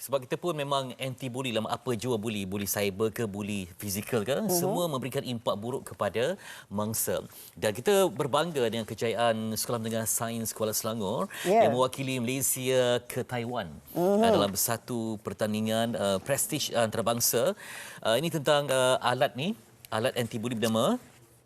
Sebab kita pun memang anti bully lah apa jua bully, bully cyber ke bully fizikal ke, uh-huh. semua memberikan impak buruk kepada mangsa. Dan kita berbangga dengan kejayaan Sekolah Menengah Sains Kuala Selangor yeah. yang mewakili Malaysia ke Taiwan uh-huh. dalam satu pertandingan uh, prestige antarabangsa. Uh, ini tentang uh, alat ni, alat anti bully bernama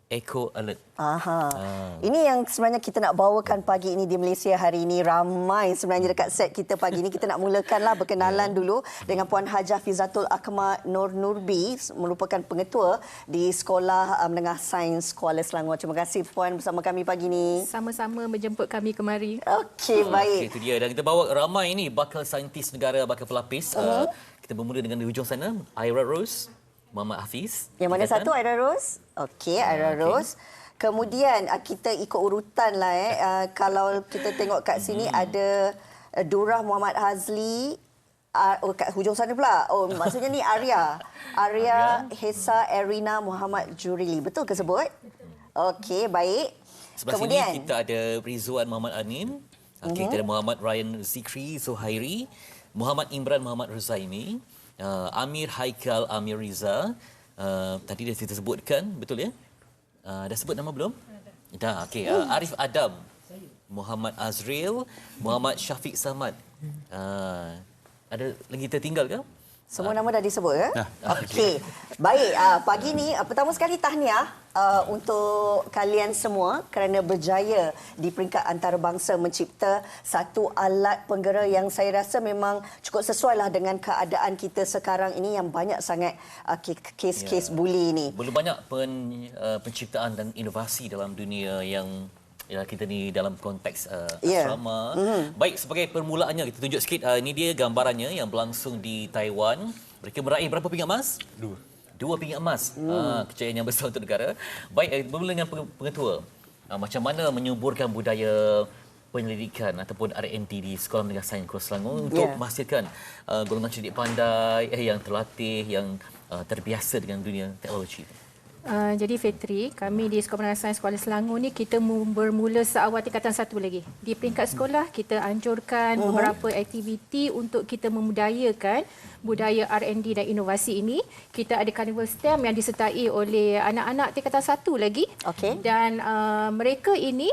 Eco Alert. Aha. Ah. Ini yang sebenarnya kita nak bawakan pagi ini di Malaysia hari ini. Ramai sebenarnya dekat set kita pagi ini. Kita nak mulakanlah berkenalan yeah. dulu dengan Puan Hajah Fizatul Akmal Nur Nurbi merupakan pengetua di Sekolah uh, Menengah Sains Kuala Selangor. Terima kasih Puan bersama kami pagi ini. Sama-sama menjemput kami kemari. Okey, baik. Okay, itu dia. Dan kita bawa ramai ini bakal saintis negara, bakal pelapis. Uh-huh. Uh, kita bermula dengan di hujung sana, Ira Rose. Muhammad Hafiz. Yang mana satu Aira Rose? Okey, Aira okay. Rose. Kemudian ah, kita ikut urutan lah eh. Uh, kalau kita tengok kat sini hmm. ada uh, Durah Muhammad Hazli. Uh, oh, kat hujung sana pula. Oh, maksudnya ni Arya. Arya Hesa Erina Muhammad Jurili. Betul ke sebut? Okey, baik. Sebelah Kemudian, sini kita ada Rizwan Muhammad Anim. Okay, uh-huh. Kita ada Muhammad Ryan Zikri Zuhairi. Muhammad Imran Muhammad Ruzaimi uh, Amir Haikal Amir Riza. Uh, tadi dah kita sebutkan, betul ya? Uh, dah sebut nama belum? Dah. Okey. Uh, Arif Adam. Muhammad Azril, Muhammad Syafiq Samad. Uh, ada lagi tertinggal ke? Semua nama dah disebut ya? ya. Okey. Baik, uh, pagi ni uh, pertama sekali tahniah uh, untuk kalian semua kerana berjaya di peringkat antarabangsa mencipta satu alat penggera yang saya rasa memang cukup sesuai lah dengan keadaan kita sekarang ini yang banyak sangat uh, kes-kes ya. bully ini. Belum banyak pen, uh, penciptaan dan inovasi dalam dunia yang ya kita ni dalam konteks uh, yeah. asrama. Mm-hmm. Baik sebagai permulaannya kita tunjuk sikit uh, ini dia gambarannya yang berlangsung di Taiwan. Mereka meraih berapa pingat emas? Dua. Dua pingat emas. Mm. Uh, kejayaan yang besar untuk negara. Baik uh, bermula dengan pengetua. Uh, macam mana menyuburkan budaya penyelidikan ataupun R&D di Sekolah Menengah Sains Kuala Selangor yeah. untuk memastikan uh, golongan cerdik pandai eh, yang terlatih yang uh, terbiasa dengan dunia teknologi. Uh, jadi Fetri, kami di Sekolah Menengah Sains Kuala Selangor ni kita bermula seawal tingkatan satu lagi. Di peringkat sekolah kita anjurkan uh-huh. beberapa aktiviti untuk kita memudayakan budaya R&D dan inovasi ini. Kita ada carnival STEM yang disertai oleh anak-anak tingkatan satu lagi. Okay. Dan uh, mereka ini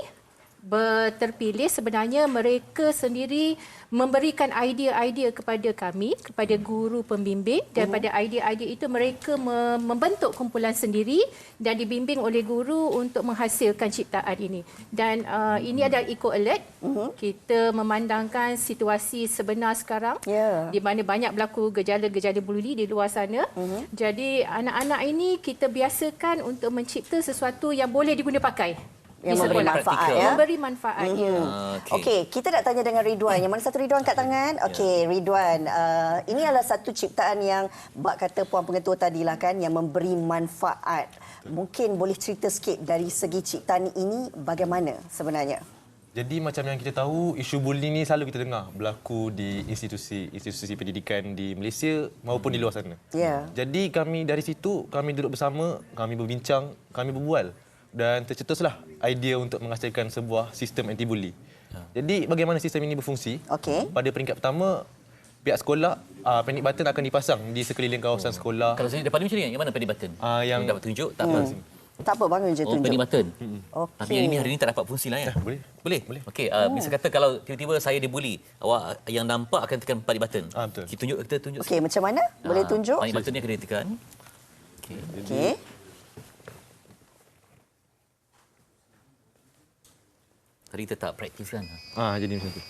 berterpilih sebenarnya mereka sendiri memberikan idea-idea kepada kami kepada guru pembimbing dan uh-huh. pada idea-idea itu mereka membentuk kumpulan sendiri dan dibimbing oleh guru untuk menghasilkan ciptaan ini dan uh, ini adalah eco alert uh-huh. kita memandangkan situasi sebenar sekarang yeah. di mana banyak berlaku gejala-gejala bully di luar sana uh-huh. jadi anak-anak ini kita biasakan untuk mencipta sesuatu yang boleh digunakan pakai yang memberi manfaat ya. Memberi manfaat mm-hmm. ya. Okey, okay, kita nak tanya dengan Ridwan. Yang mana satu Ridwan kat tangan? Ya. Okey, Ridwan. Uh, ini adalah satu ciptaan yang bak kata puan pengetua tadi lah kan yang memberi manfaat. Mungkin boleh cerita sikit dari segi ciptaan ini bagaimana sebenarnya? Jadi macam yang kita tahu, isu bullying ni selalu kita dengar berlaku di institusi-institusi pendidikan di Malaysia maupun di luar sana. Yeah. Jadi kami dari situ, kami duduk bersama, kami berbincang, kami berbual dan tercetuslah idea untuk menghasilkan sebuah sistem anti bully. Ha. Jadi bagaimana sistem ini berfungsi? Okay. Pada peringkat pertama pihak sekolah uh, panic button akan dipasang di sekeliling kawasan oh. sekolah. Kalau sini depan ni macam ni yang mana panic button? Uh, yang dapat tunjuk tak hmm. apa. Tak apa bangun je oh, tunjuk. Oh, panic button. Hmm. Okay. Tapi yang ini hari ini tak dapat fungsi lah ya. Eh, boleh. Boleh. Boleh. Okey, uh, bisa kata kalau tiba-tiba saya dibuli, awak yang nampak akan tekan panic button. Ah, betul. Kita tunjuk kita tunjuk. Okey, macam mana? Boleh tunjuk? Panic button ni akan ditekan. Okey. Okey. Tadi tetap praktis kan? Ah, jadi macam tu.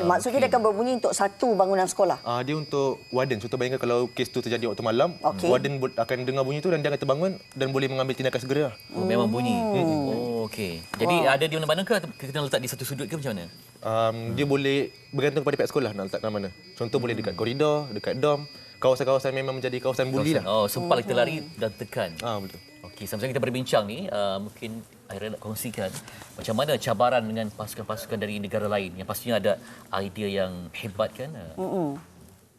Maksudnya okay. dia akan berbunyi untuk satu bangunan sekolah? Ah, dia untuk warden. Contoh bayangkan kalau kes tu terjadi waktu malam, okay. warden akan dengar bunyi tu dan dia akan terbangun dan boleh mengambil tindakan segera. Oh, hmm. Memang bunyi? Hmm. Oh, okey. Jadi wow. ada di mana-mana ke atau kita letak di satu sudut ke macam mana? Um, dia boleh bergantung kepada pihak sekolah nak letak di mana. Contoh hmm. boleh dekat koridor, dekat dom. Kawasan-kawasan memang menjadi kawasan bully lah. Oh, sempat kita lari dan tekan. Ah, betul. Okey, sama-sama kita berbincang ni, uh, mungkin Aira nak kongsikan macam mana cabaran dengan pasukan-pasukan dari negara lain yang pastinya ada idea yang hebat kan? Mm-mm.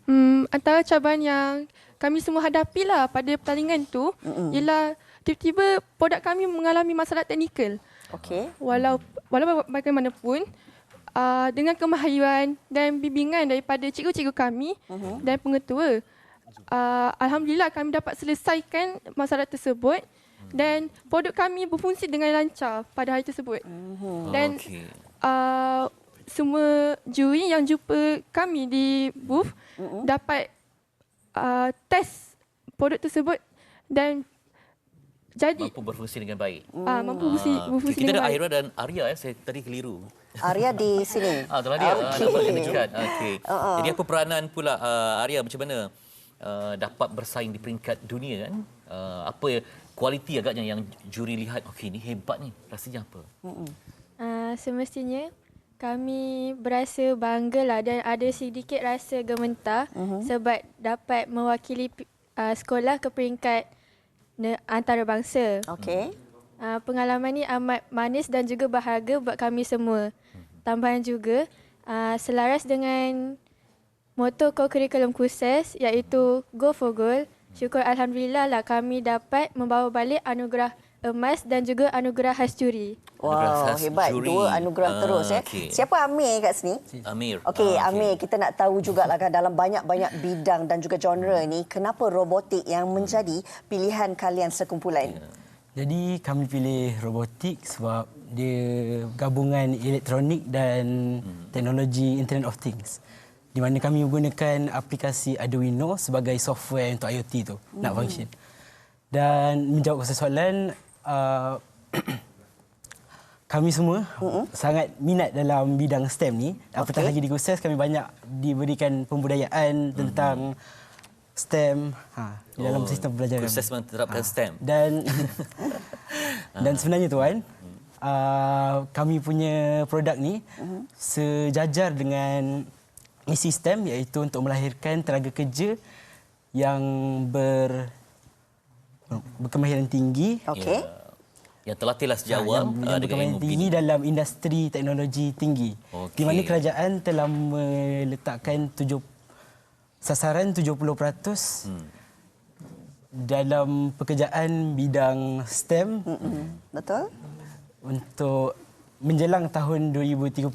Hmm, antara cabaran yang kami semua hadapi lah pada pertandingan tu Mm-mm. ialah tiba-tiba produk kami mengalami masalah teknikal. Okey. Walau walau bagaimanapun uh, dengan kemahiran dan bimbingan daripada cikgu-cikgu kami uh-huh. dan pengetua, uh, alhamdulillah kami dapat selesaikan masalah tersebut dan produk kami berfungsi dengan lancar pada hari tersebut. Uh-huh. Dan Okey. uh, semua juri yang jumpa kami di booth uh-huh. dapat uh, test produk tersebut dan jadi Mampu berfungsi dengan baik. uh, mampu berfungsi, Ah, berfungsi kita dengan ada baik. Aira dan Arya ya. Saya tadi keliru. Arya di sini. Ah, itulah dia. Ah, dapat kena dekat. Okey. Uh-uh. Jadi apa peranan pula uh, Arya macam mana uh, dapat bersaing di peringkat dunia kan? Uh, apa kualiti agaknya yang juri lihat okey ni hebat ni. Rasanya apa? Uh, semestinya kami berasa bangga lah dan ada sedikit rasa gementar uh-huh. sebab dapat mewakili uh, sekolah ke peringkat ne- antarabangsa. Okey. Uh, pengalaman ni amat manis dan juga bahagia buat kami semua. Tambahan juga, uh, selaras dengan moto co-curriculum khusus iaitu Go for Goal, syukur Alhamdulillah lah kami dapat membawa balik anugerah emas dan juga anugerah khas juri. Wow, khas hebat. juri. Dua anugerah Ah, terus eh. okey. Siapa Amir kat sini? Amir. Okey, Ah, Amir, kita nak tahu jugalah kan dalam banyak-banyak bidang dan juga genre ni, kenapa robotik yang menjadi pilihan kalian sekumpulan? Ya. Jadi kami pilih robotik sebab dia gabungan elektronik dan teknologi Internet of Things. Di mana kami menggunakan aplikasi Arduino sebagai software untuk IoT tu nak function. Dan menjawab soalan uh, kami semua sangat minat dalam bidang STEM ni. Apatah lagi di Khusus kami banyak diberikan pembudayaan tentang STEM ha, di dalam Oh, sistem pembelajaran. Khusus menerapkan STEM. Dan dan sebenarnya tuan, uh, kami punya produk ni sejajar dengan misi STEM iaitu untuk melahirkan tenaga kerja yang ber berkemahiran tinggi Okey. Ya. Yang terlatihlah sejak Ah, awal yang, ah, yang dengan berkemahiran ilmu tinggi pilih. dalam industri teknologi tinggi. Okey. Di mana kerajaan telah meletakkan tujuh, sasaran 70% hmm. dalam pekerjaan bidang STEM Betul? untuk menjelang tahun 2030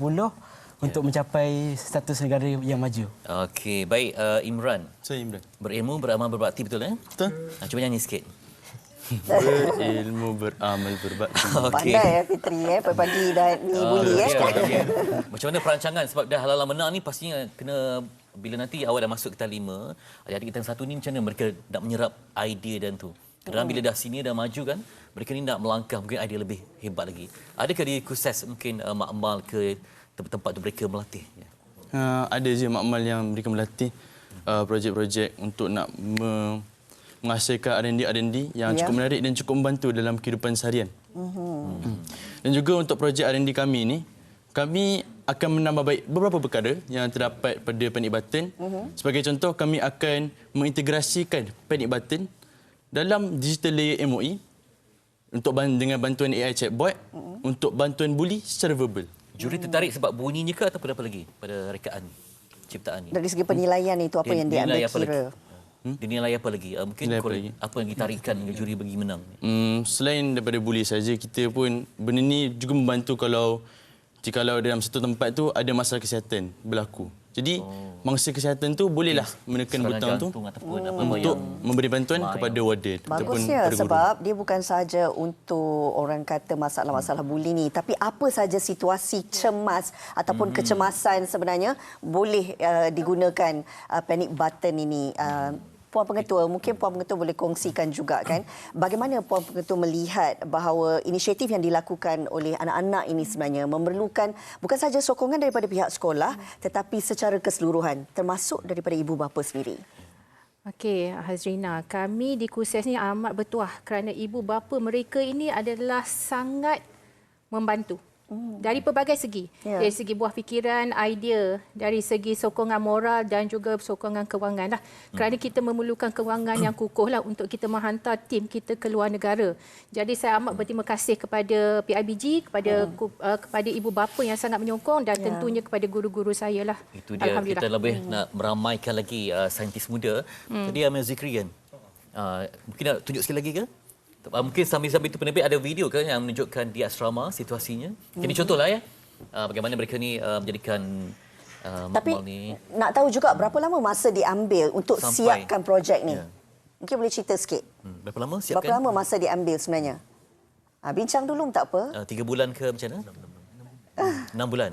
untuk mencapai status negara yang maju. Okey, baik uh, Imran. Saya Imran. Berilmu, beramal, berbakti betul eh? Betul. Ha, cuba nyanyi sikit. Berilmu, beramal, berbakti. Okey. Pandai ya Fitri eh. Pagi-pagi dah ni bully eh. ya, ya. Macam mana perancangan sebab dah halalan menang ni pastinya kena bila nanti awak dah masuk ke lima, adik-adik kita yang satu ni macam mana mereka nak menyerap idea dan tu. Kadang bila dah sini dah maju kan, mereka ni nak melangkah mungkin idea lebih hebat lagi. Adakah di Kuses mungkin uh, makmal ke tempat-tempat tu mereka melatih? Ya. Uh, ada je makmal yang mereka melatih uh, projek-projek untuk nak me- menghasilkan R&D R&D yang Ya. cukup menarik dan cukup membantu dalam kehidupan seharian. Hmm. Dan juga untuk projek R&D kami ni, kami akan menambah baik beberapa perkara yang terdapat pada panic button. Sebagai contoh, kami akan mengintegrasikan panic button dalam digital layer MOE untuk dengan bantuan AI chatbot untuk bantuan bully secara verbal. Juri tertarik sebab bunyinya ke ataupun apa lagi pada rekaan ciptaan ni? Dari segi penilaian itu apa yang dia ambil nilai apa kira? lagi? Hmm? Dinilai apa lagi? Uh, mungkin Nilai apa lagi? apa yang ditarikan juri bagi menang? Hmm, selain daripada bully saja, kita pun benda ni juga membantu kalau jikalau dalam satu tempat tu ada masalah kesihatan berlaku. Jadi oh. mangsa kesihatan tu bolehlah menekan butang tu apa untuk yang memberi bantuan Main. kepada warden ataupun Bagusnya kepada guru. sebab dia bukan sahaja untuk orang kata masalah-masalah bully ni tapi apa saja situasi cemas ataupun Hmm. kecemasan sebenarnya boleh uh, digunakan uh, panic button ini uh, Puan Pengetua, mungkin Puan Pengetua boleh kongsikan juga kan bagaimana Puan Pengetua melihat bahawa inisiatif yang dilakukan oleh anak-anak ini sebenarnya memerlukan bukan sahaja sokongan daripada pihak sekolah tetapi secara keseluruhan termasuk daripada ibu bapa sendiri. Okey, Hazrina, kami di Kuses ni amat bertuah kerana ibu bapa mereka ini adalah sangat membantu. Dari pelbagai segi. Ya. Dari segi buah fikiran, idea, dari segi sokongan moral dan juga sokongan kewangan lah. Kerana kita memerlukan kewangan yang kukuh lah untuk kita menghantar tim kita ke luar negara. Jadi saya amat berterima kasih kepada PIBG, kepada ku- uh, kepada ibu bapa yang sangat menyokong dan Ya. tentunya kepada guru-guru saya lah. Itu dia kita lebih nak meramaikan lagi uh, saintis muda. Hmm. Tadi Amel Zikri kan. Uh, mungkin nak tunjuk sekali lagi ke? Uh, mungkin sambil-sambil itu penerbit ada video ke yang menunjukkan di asrama situasinya. Jadi contohlah ya. uh, bagaimana mereka ni uh, menjadikan uh, Tapi ni nak tahu juga berapa lama masa diambil untuk Sampai- siapkan projek ni? Ya. Mungkin boleh cerita sikit. hmm, berapa lama Berapa siapkan? lama masa diambil sebenarnya? Ha, bincang dulu tak apa. Uh, tiga bulan ke macam mana? Enam bulan.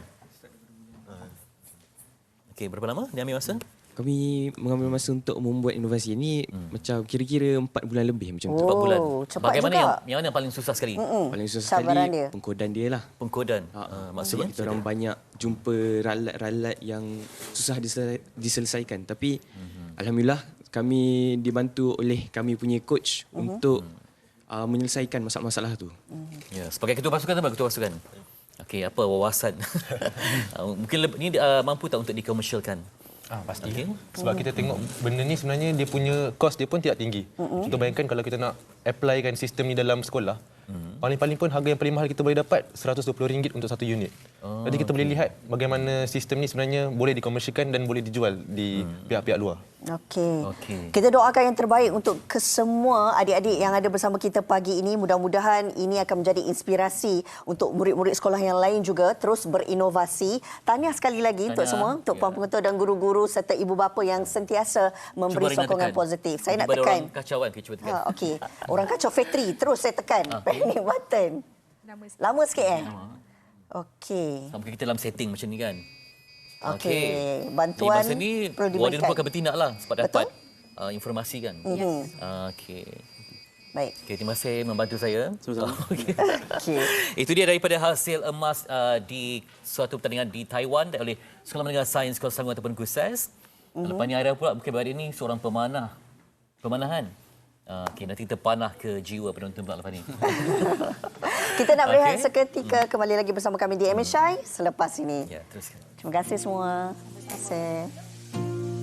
Okey, berapa lama dia ambil masa? Kami mengambil masa untuk membuat inovasi ini hmm. macam kira-kira empat bulan lebih macam tu. Empat Oh, bulan. cepat Bagaimana juga. yang, yang mana yang paling susah sekali? Mm-mm. Paling susah Cabaran sekali dia. pengkodan dia lah. Pengkodan. Ha, Uh, maksudnya maksudnya kita orang banyak jumpa ralat-ralat yang susah disel- diselesaikan tapi mm-hmm. alhamdulillah kami dibantu oleh kami punya coach mm-hmm. untuk uh, menyelesaikan masalah-masalah tu. Ya, sebagai ketua pasukan atau ketua pasukan? Okey, apa wawasan? uh, mungkin leb- ni uh, mampu tak untuk dikomersialkan? Ah, pasti. Okey. Sebab kita tengok benda ni sebenarnya dia punya kos dia pun tidak tinggi. Contoh bayangkan kalau kita nak applykan sistem ni dalam sekolah, paling-paling pun harga yang paling mahal kita boleh dapat RM120 untuk satu unit. Oh, Jadi kita boleh lihat bagaimana sistem ni sebenarnya boleh dikomersialkan dan boleh dijual di pihak-pihak luar. Okey. Okey. Kita doakan yang terbaik untuk kesemua adik-adik yang ada bersama kita pagi ini. Mudah-mudahan ini akan menjadi inspirasi untuk murid-murid sekolah yang lain juga terus berinovasi. Tahniah sekali lagi untuk Tahniah. semua, untuk Ya. puan pengetua dan guru-guru serta ibu bapa yang sentiasa memberi Cuba sokongan tekan. positif. Saya nak Tiba ada tekan. Orang kacau kan? Okay, cuba tekan. Ha, okey. Orang kacau factory, terus saya tekan. Panic button. Lama sikit eh? Okey. Mungkin kita dalam setting macam ni kan? Okey. Jadi Bantuan masa ni perlu warden diberikan. pun akan bertindak lah sebab Betul? dapat uh, informasi kan. Mhm. Uh, Okey. Baik. Okay, terima kasih membantu saya. Sama-sama. Okay. Okey. Itu dia daripada hasil emas uh, di suatu pertandingan di Taiwan oleh Sekolah Menengah Sains Sekolah Selangor ataupun KUSES. Uh-huh. Lepas ni ada pula Bukit Barit ni seorang pemanah. Pemanahan. Uh, okay, nanti kita panah ke jiwa penonton pula lepas ni. Kita nak berehat Okey. seketika kembali lagi bersama kami di MSI selepas ini. ya, teruskan. Terima kasih semua. Terima kasih.